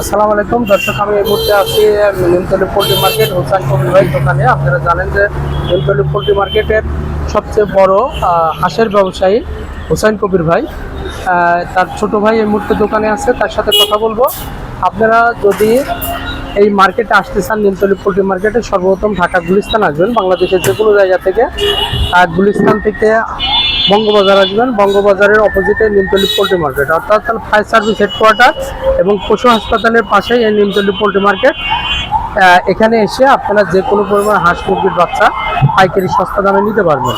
আসসালামু আলাইকুম। দর্শক, আমি এই মুহূর্তে আছি নিমতলি পোল্ট্রি মার্কেট হোসেন কবির ভাই দোকানে। আপনারা জানেন যে নিমতলি পোল্ট্রি মার্কেটের সবচেয়ে বড় হাঁসের ব্যবসায়ী হোসেন কবির ভাই। তার ছোট ভাই এই মুহূর্তে দোকানে আছে, তার সাথে কথা বলব। আপনারা যদি এই মার্কেটে আসতে চান, নিমতলি পোল্ট্রি মার্কেটে সর্বপ্রথম ঢাকা গুলিস্তান আসবেন। বাংলাদেশের যে কোনো জায়গা থেকে গুলিস্তান থেকে বঙ্গবাজার আসবেন। বঙ্গবাজারের অপোজিটে নিমতলি পোল্ট্রি মার্কেট। অর্থাৎ তাহলে ফায়ার সার্ভিস হেডকোয়ার্টার এবং পশু হাসপাতালের পাশেই এই নিমতলি পোল্ট্রি মার্কেট। এখানে এসে আপনারা যে কোনো পরিমাণ হাঁস মুরগির বাচ্চা পাইকারি সস্তা দামে নিতে পারবেন।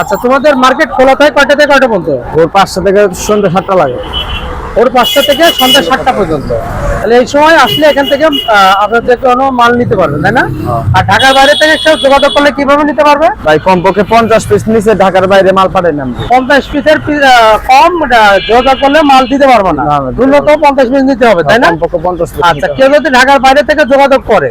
আচ্ছা তোমাদের মার্কেট খোলা থাকে কয়টা থেকে কয়টা পর্যন্ত? ওর পাঁচটা থেকে সন্ধ্যা সাতটা লাগে। ওর পাঁচটা থেকে সন্ধ্যা সাতটা পর্যন্ত। তাহলে এই সময় আসলে এখান থেকে আহ, আপনাদের কোনো মাল নিতে পারবেন তাই না? আর ঢাকার বাইরে থেকে কেউ যোগাযোগ করলে কীভাবে নিতে পারবে? তাই কমপক্ষে পঞ্চাশ পিস নিচে ঢাকার বাইরে মাল পাঠাই না পঞ্চাশ পিসের কম যোগাযোগ করলে মাল দিতে পারব না। ন্যূনতম পঞ্চাশ পিস নিতে হবে তাই না? পঞ্চাশ পিস আচ্ছা কেউ যদি ঢাকার বাইরে থেকে যোগাযোগ করে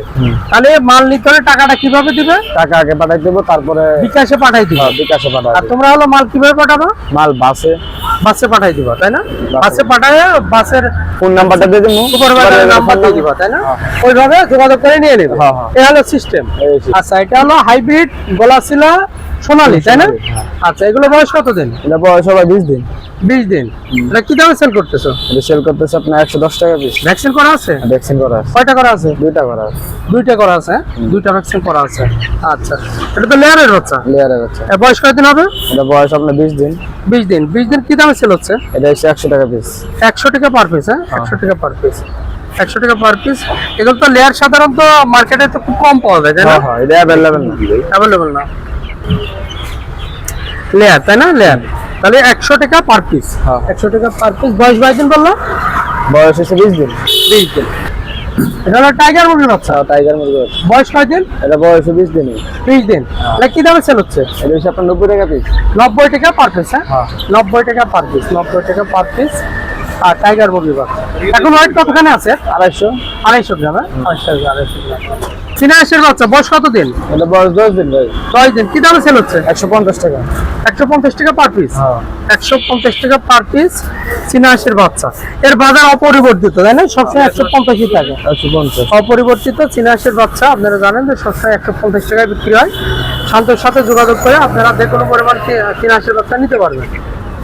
তাহলে মাল নিতে হলে টাকাটা কীভাবে দিবে? টাকা আগে পাঠাই দেবো তারপরে বিকাশে পাঠাই দিবে। হ্যাঁ, বিকাশে পাঠাই আর তোমরা হলো মাল কীভাবে পাঠাবো? মাল বাসে। বাসে পাঠাই দিবা তাই না? বাসে। পাঠায় বাসের ফোন নাম্বারটা দিয়ে দেবো। নাম্বার তাই না? ওইভাবে যোগাযোগ করে নিয়ে নেবে। হ্যাঁ, হ্যাঁ। হলো সিস্টেম আচ্ছা এটা হলো হাইব্রিড গলাশিলা সোনালি তাই না? হ্যাঁ। আচ্ছা এগুলো বয়স কত দিন এটা বয়স হবে বিশ দিন। বিশ দিন। এটা কি দামে সেল করতেছো? এটা সেল করতেছে আপনার একশো দশ টাকা পিস ভ্যাকসিন করা আছে? ভ্যাকসিন করা আছে। কয়টা করা আছে? দুইটা করা আছে। দুইটা করা আছে হ্যাঁ? দুইটা ভ্যাকসিন করা আছে। আচ্ছা এটা তো লেয়ারের বাচ্চা। লেয়ারের আছে এর বয়স কয়দিন হবে? এটা বয়স আপনার বিশ দিন। বিশ দিন। বিশ দিন কি দামে সেল হচ্ছে? এটা হচ্ছে একশো টাকা পিস একশো টাকা পার পিস হ্যাঁ? একশো টাকা পার পিস একশো টাকা পার পিস এগুলো তো লেয়ার সাধারণত মার্কেটে তো খুব কম পাওয়া যায় তাই না? হ্যাঁ হ্যাঁ এটা অ্যাভেলেবেল না। অ্যাভেলেবল না। লেয়ার তাই না? লেয়ার তাহলে একশো টাকা পার পিস হ্যাঁ। একশো টাকা পার পিস বয়স বাইশ দিন বলল? বয়স হচ্ছে বিশ দিন। বিশ দিন। এটা হলো টাইগার মুরগির বাচ্চা। টাইগার মুরগি আছে। বয়স কয় দিন? এটা বয়স বিশ দিনই। বিশ দিন। তাহলে কি দামে সেল হচ্ছে? এটা হচ্ছে আপনার নব্বই টাকা পিস নব্বই টাকা পার পিস হ্যাঁ। নব্বই টাকা পার পিস নব্বই টাকা পার পিস আর টাইগার বাচ্চা এখন ওয়েট কতখানে আছে? আড়াইশো। আড়াইশো গ্রাম হ্যাঁ? আড়াইশো গ্রাম আড়াইশো গ্রাম। চীনা বাচ্চা বয়স কত দিন এটা বয়স দশ দিন দশ দিন। কি দামে সেল হচ্ছে? একশো পঞ্চাশ টাকা। একশো পঞ্চাশ টাকা পার পিস হ্যাঁ। একশো পঞ্চাশ টাকা পার পিস বাচ্চা। এর বাজার অপরিবর্তিত তাই না? সবসময় একশো পঞ্চাশই থাকে। একশো পঞ্চাশ। অপরিবর্তিত চীনা বাচ্চা আপনারা জানেন যে সবসময় একশো পঞ্চাশ টাকায় বিক্রি হয়। শান্তর সাথে যোগাযোগ করে আপনারা যে কোনো পরিমাণ চীনা বাচ্চা নিতে পারবেন।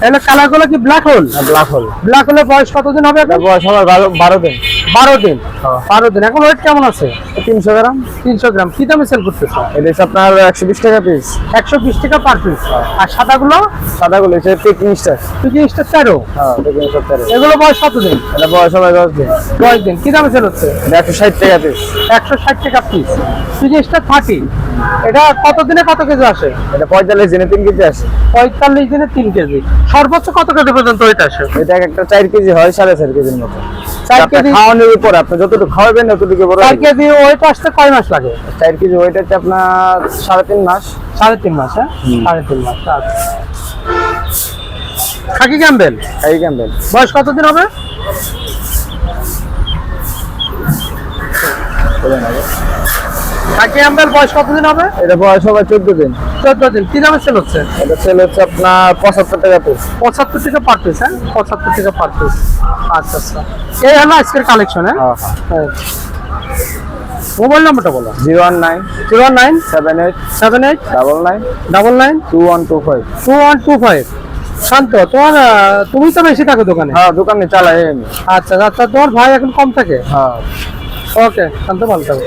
তাহলে কালারগুলো কি black hole black hole black হোলের বয়স কতদিন হবে এখন? বয়স আমার বারো দিন। বারো দিন। হ্যাঁ। বারো দিন। এখন ওয়েট কেমন আছে? তিনশো গ্রাম। তিনশো গ্রাম। কি দামে সেল করতেছে? এটা আপনার একশো বিশ টাকা পিস একশো বিশ টাকা পার পিস আর সাদাগুলো? সাদাগুলো হচ্ছে পিকনিক স্টার হ্যাঁ স্টার তেরো। এগুলো বয়স কতদিন এটা বয়স হবে দশ দিন। দশ দিন। কি দামে সেল হচ্ছে? একশো ষাট টাকা পিস একশো ষাট টাকা পিস পিকিংসটা থার্টি এটা কত দিনে কত কেজি আসে? এটা পঁয়তাল্লিশ দিনে তিন কেজি আসে। পঁয়তাল্লিশ দিনে তিন কেজি। সর্বোচ্চ কত কেজি পর্যন্ত ওইট আসে? এটা এক একটা চার কেজি হয় সাড়ে চার কেজির মতো। চার কেজি খাওয়ানোর উপর আপনি যতটুকু খাওয়াবেন ততটুকু বড় চার। কেজি ওয়েট আসতে কয় মাস লাগে? চার কেজি ওইটা হচ্ছে আপনার সাড়ে তিন মাস। সাড়ে তিন মাস হ্যাঁ? সাড়ে তিন মাস আচ্ছা। খাকি ক্যাম্বেল? এই ক্যাম্পেল বয়স কতদিন হবে? বয়স কতদিন হবে? এটা বয়স হবে চোদ্দ দিন। চোদ্দ দিন। কি দামে সেল হচ্ছে? এটা সেল হচ্ছে আপনার পঁচাত্তর টাকা পিস পঁচাত্তর টাকা পার পিস হ্যাঁ? পঁচাত্তর টাকা পার পিস আচ্ছা আচ্ছা। এই হলো আজকের কালেকশন হ্যাঁ? হ্যাঁ হ্যাঁ। মোবাইল নাম্বারটা বলো। Zero one nine zero nine seven eight seven eight double nine double nine two one two five. Two one two five. Shanta তোমার তুমি তো বেশি থাকো দোকানে। হ্যাঁ দোকানে চালাই আমি। আচ্ছা আচ্ছা। তোমার ভাই এখন কম থাকে? হ্যাঁ। ওকে শান্ত ভালো থাকো।